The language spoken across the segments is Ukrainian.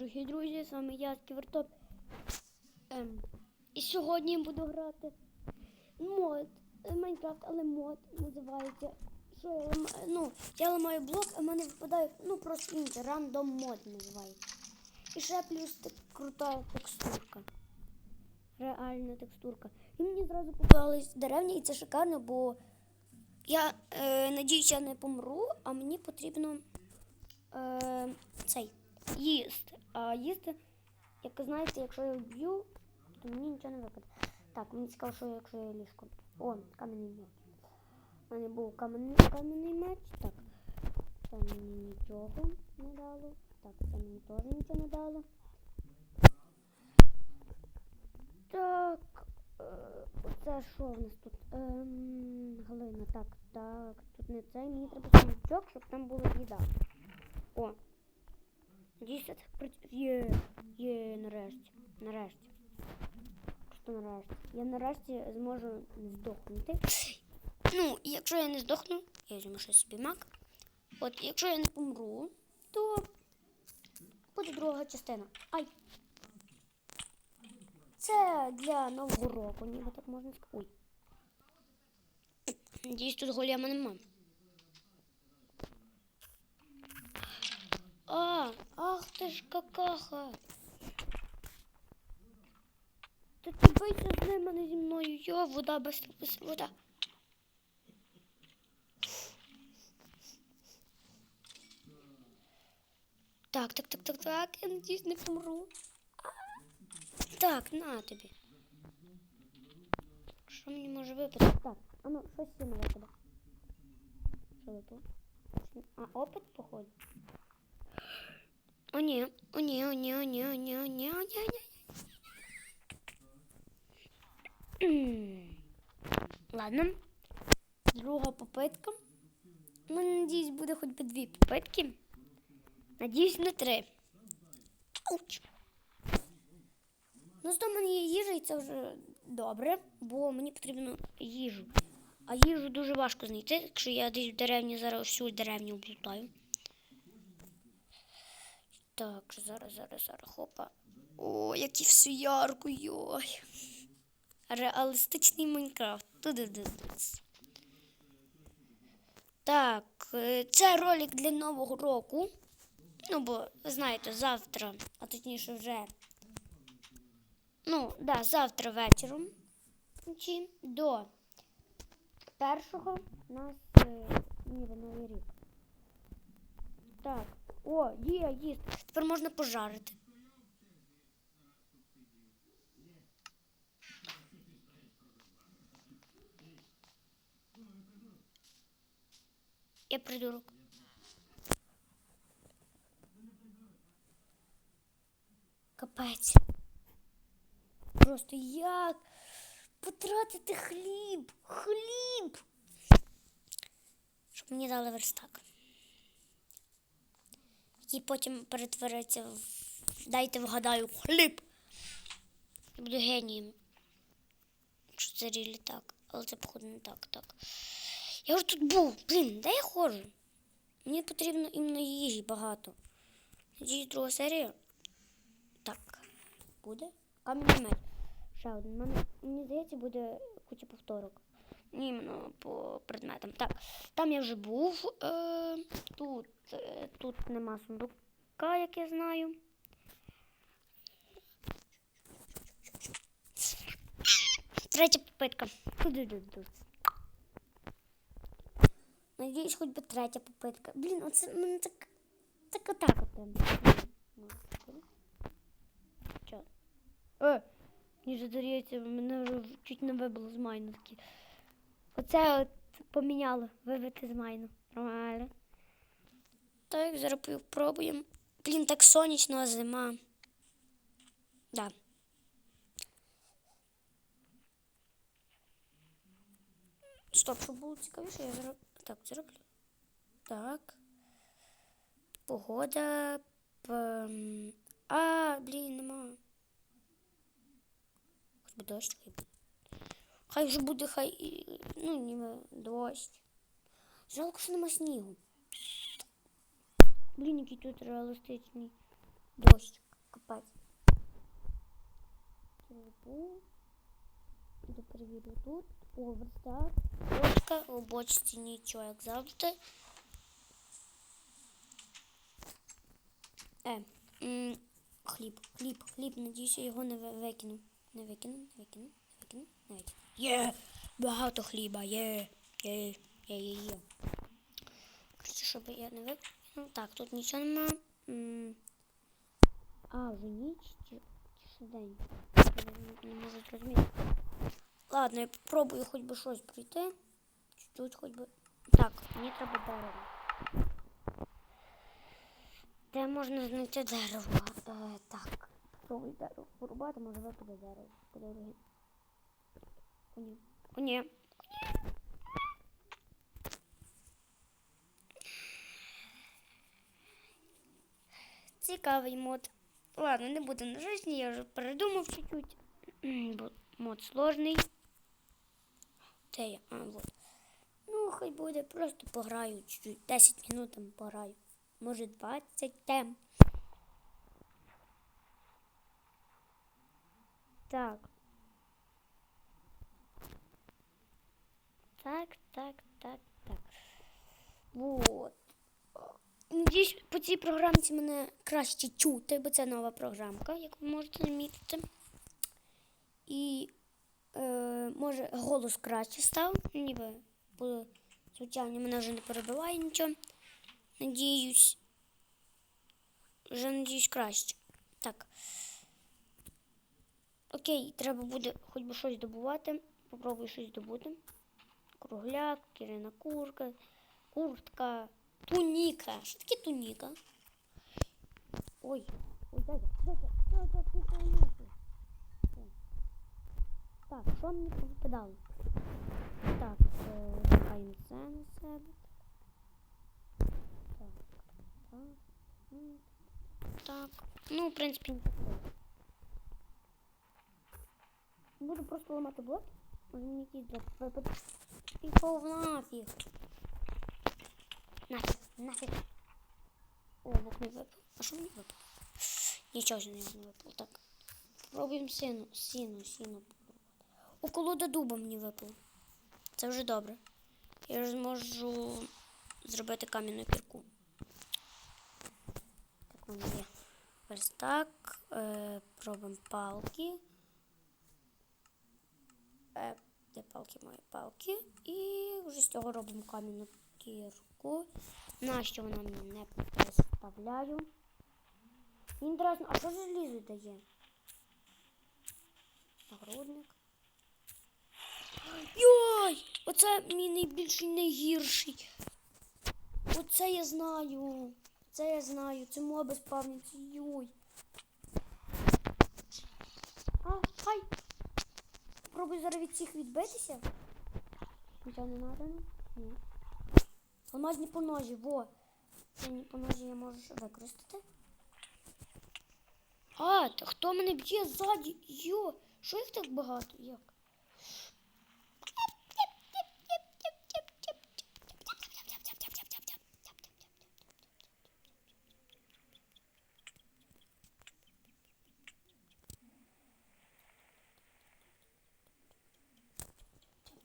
дорогі друзі, з вами я, Сківертоп. Ем, і сьогодні я буду грати мод е, Майнкрафт, але мод називається. Що я ламаю? Ну, я ламаю блок, а в мене випадає, ну просто інший, рандом мод називається. І ще плюс так крута текстурка. Реальна текстурка. І мені зразу попались деревні, і це шикарно, бо я е, надіюсь, я не помру, а мені потрібно е, цей їсти. А їсти, як знаєте, якщо я вб'ю, то мені нічого не випаде. Так, мені цікаво, що якщо я ліжко. О, кам'яний меч. У мене був кам'яний кам'яний меч. Так. Це мені нічого не дало. Так, це мені теж нічого не дало. Так. Е, оце що в нас тут? Ем, глина. Так, так. Тут не це. Мені треба сундучок, щоб там була їда. О. Надіюсь, це працює. Є, є, нарешті. Нарешті. Що нарешті? Я нарешті зможу здохнути. Ну, якщо я не здохну, я візьму щось собі мак. От, якщо я не помру, то буде друга частина. Ай! Це для нового року, ніби так можна сказати. Ой. Надіюсь, тут голема нема. А, ах ти ж какаха. Та ти бийся з ними, не зі мною. Йо, вода без, без вода. Так, так, так, так, так, я надіюсь, не помру. Так, на тобі. Що мені може випасти? Так, а ну, щось сильно випаде. Що випало? А, опит, походу. О, ні, о, ні, о, ні, о, ні, о, ні, о, ні, о, ні, о, ні. Ладно. Друга попитка. Ну, надіюсь, буде хоч би дві попитки. Надіюсь, не три. Ауч. Ну, в мене є їжа, і це вже добре, бо мені потрібно їжу. А їжу дуже важко знайти, якщо я десь в деревні зараз всю деревню облутаю. Так, зараз, зараз, зараз, хопа. О, який все ярко, йой. Реалістичний Майнкрафт. Так, е, це ролик для Нового року. Ну, бо, ви знаєте, завтра, а точніше вже. Ну, да, завтра вечором вночі до першого у нас е, ніби новий рік. Так, о, є, їсти. Тепер можна пожарити. Я придурок. Капець. Просто як потратити хліб? Хліб. Щоб мені дали верстак. Який потім перетвориться в. Дайте вгадаю, хліб. Я буду генієм. Якщо це рілі так. Але це, походу, не так, так. Я вже тут був. Блін, де я ходжу? Мені потрібно іменно їжі багато. Надіюсь, друга серія. Так. Буде? Кам'яний. Ще один. Мені здається, буде куча повторок. Іменно по предметам. Так, там я вже був. Е, тут, е, тут нема сундука, як я знаю. Третя попитка. Надіюсь, хоч би третя попитка. Блін, оце мене так. Так отак от. Ну, Е, мені здається, мене вже чуть не вибило з майновки. Оце от поміняло, вибити з майну. Нормально. Так, зараз пробуємо. Блін, так сонячно, а зима. Да. Стоп, щоб було цікавіше, я зараз так зроблю. Так. Погода. П... А, блін, нема. Хоч би дощ хай. Хай вже буде, хай. Ну, ніби дощ. Жалко, що нема снігу. Блін, який тут реалістичний дощик. Капець. Кілбу. Іду перевірю тут. О, верстак. Бочка, у нічого, як завжди. Е, м, хліб, хліб, хліб, надіюся, його не ви- викину. Не викину, не викину, не викину, не викину. Є! Багато хліба, є, є, є, є, є. Коротше, щоб я не викинув. Так, тут нічого нема. А, вже ніч чи, день? Не, можу зрозуміти. Ладно, я попробую хоч би щось пройти. Чуть-чуть хоч би. Так, мені треба дерево. Де можна знайти дерево? Е, так. Попробуй дерево порубати, може випаде дерево. О, ні. Цікавий мод. Ладно, не буду на жизни, я вже передумав чуть-чуть. Мод сложний. Де я? А, вот. Ну, хай буде, просто пограю чуть-чуть. 10 минут там пограю. Може 20 тем. Так. Так, так, так, так. Вот. Надіюсь, по цій програмці мене краще чути, бо це нова програмка, як ви можете замітити. І е, може голос краще став, ніби було звучання мене вже не перебиває нічого. Надіюсь. Вже надіюсь краще. Так. Окей, треба буде хоч би щось добувати. Попробую щось добути. Кругляк, кірина курка, куртка, туніка. Що таке туніка? Ой, ой, дядя, дядя, дядя, ти що нахуй? О. Так, що мені повипадало? Так, е, чекаємо це на себе. Так, так, м, так. Ну, в принципі, не такого. Буду просто ламати блок. Може мені якийсь блок випаде. Пішов нафіг. Нафіг, нафіг. О, блок не випав. А що мені випав? Нічого не випало. Так. Пробуємо сіну, сіну, сіну. У колода дуба мені випало. Це вже добре. Я вже зможу зробити кам'яну кірку. Так, мене є верстак. Е, пробуємо палки. Е, де палки мої палки. І вже з цього робимо кам'яну кірку. Нащо вона мені не представляю. Інтересно, а що залізо дає? Нагрудник. Йой! Оце мій найбільший найгірший. Оце я знаю. Це я знаю. Це моби спавняться. Йой. А, хай. Пробуй зараз від цих відбитися. Нічого не надо? Ні. Алмазні поножі, во. Алмазні по ножі я можу використати. А, та хто мене б'є ззаді? Йо, що їх так багато? Як?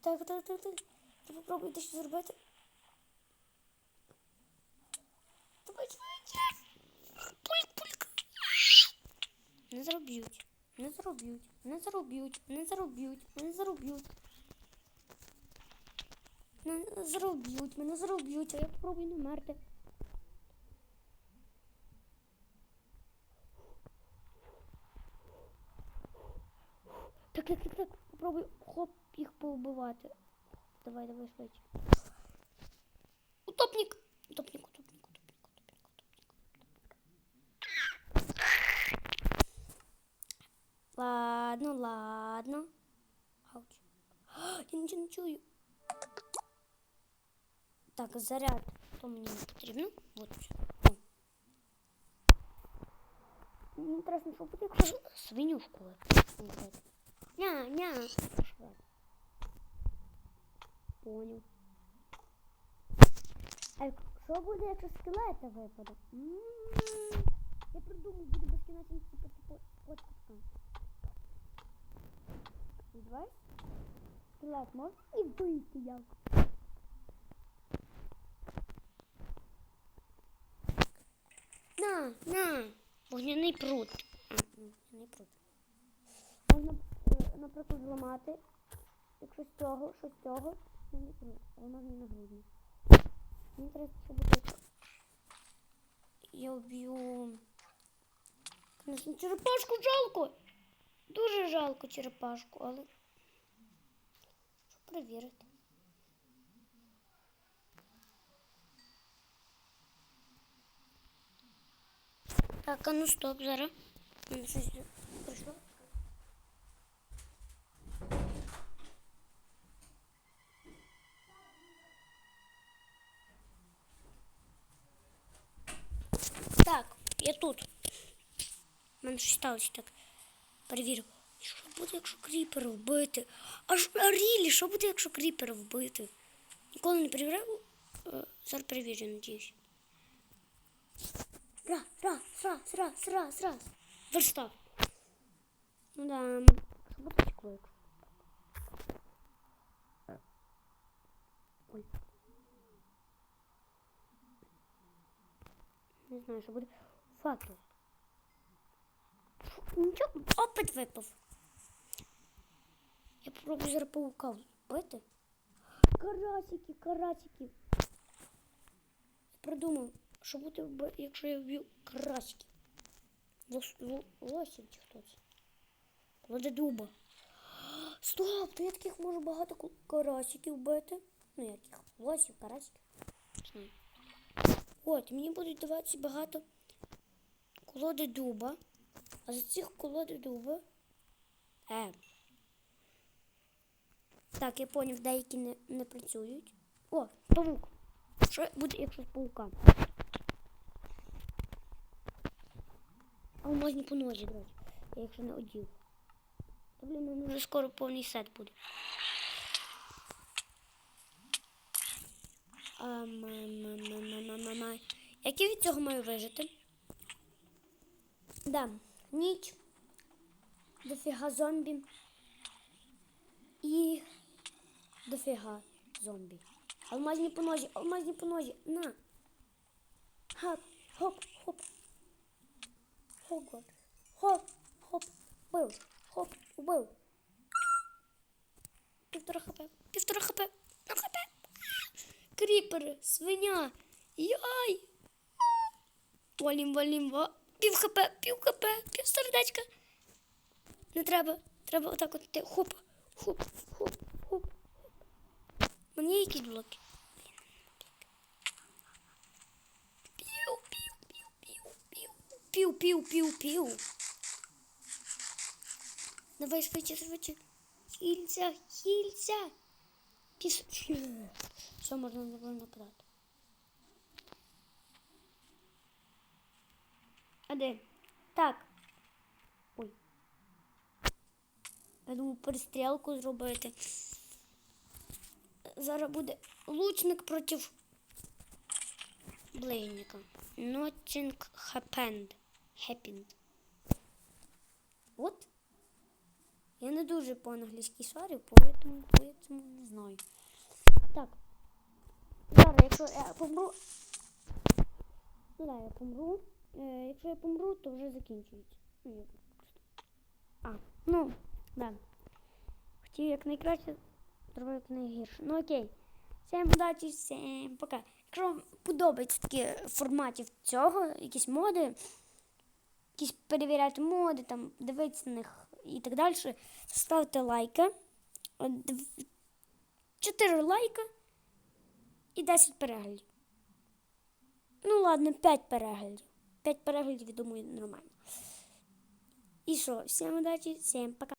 Так, так, так, так. Ти попробуй щось зробити. Давай пульк. Не зароб'ють. Не зароб'ють. Не зароб'ють. Не зароб'ють. Не зароб'ють. Не зароб'ють. Мене зароб'ють, а я попробую не вмерти. Так, так, так, так. Попробуй хоп їх повбивати. Давай, давай швидше. Утопник! Утопник, утопник, утопник, утопник, утопник. Ладно, ладно. Ауч. А, Я нічого не чую. Так, заряд. То мені не потрібно. Вот. О. Мені інтересно, що буде, якщо свиню в школі. Ня, ня. Пошла. понял. А що буде, якщо скелета випаде? Я придумав, буде безкінечним ну, типу типу откупом. Давай. Скелет можна і вбити я. На, на! Вогняний пруд. Ну, вогняний прут. Можна, е, наприклад, зламати. Якщо з цього, що з цього вогняний пруд. А воно не нагрудне. Мені треба, щоб так. Я вб'ю. Конечно, черепашку жалко. Дуже жалко черепашку, але. Щоб перевірити. Так, а ну стоп, зараз. Мене щось прийшло. тут. У мене щось сталося так. Перевірю. Що буде, якщо кріпера вбити? Аж а Рілі, що буде, якщо кріпера вбити? Ніколи не перевіряв. Е, Зараз перевірю, надіюсь. Раз, раз, раз, раз, раз, раз. Верстав. Ну да. Що буде текло, якщо? Ой. Не знаю, що буде. Факел. Нічого, опит випав. Я попробую зараз паука вбити. Карасики, карасики. Я придумав, що буде, якщо я вб'ю карасиків. Лос, ло, лосів чи хто це? Стоп, то я таких можу багато карасиків вбити. Ну, яких? Лосів, карасиків. Не. От, мені будуть даватися багато колоди дуба. А за цих колоди дуба. Е. Так, я поняв, деякі не, не працюють. О, павук. Що буде, якщо з паука? А можна по до я якщо не одів. Та блін, мене вже скоро повний сет буде. А, ма, ма, ма, ма, ма, ма, ма. Як я від цього маю вижити? Да, ніч, дофіга зомбі і дофіга зомбі. Алмазні по нозі, алмазні по нозі, на. Хоп, хоп, хоп. Хоп, хоп, хоп, бив, хоп, убив. Півтора хп, півтора хп, на хп. Кріпери, свиня, яй. Валім, валім, ва. Пів хп, пів хп, пів сердечка. Не треба. Треба отак от. ти- Хоп, хоп, хоп, хоп. Мені якісь блоки. Пів, пів, пів, пів, пів. Пів, пів, пів, пів. Давай швидше, швидше. Хільця, хільця. Піс... Все, можна не нападати. А? Так. Ой. Я думаю, перестрілку зробити. Зараз буде лучник проти блейника. Nothing happened. Happened. От. Я не дуже по-англійськи сварю, поэтому, поэтому не знаю. Так. Зараз, якщо я помру. Да, я помру. Е, якщо я помру, то вже закінчується. Ну. А, ну, да. Хотів як найкраще, зробив як найгірше. Ну окей. Всім удачі, всім пока. Якщо вам подобаються такі форматів цього, якісь моди, якісь перевіряти моди, там, дивитися на них і так далі, ставте лайки. От 4 лайка і 10 переглядів. Ну ладно, 5 переглядів. 5 переглядів, думаю, нормально. І що, всім удачі, всім пока.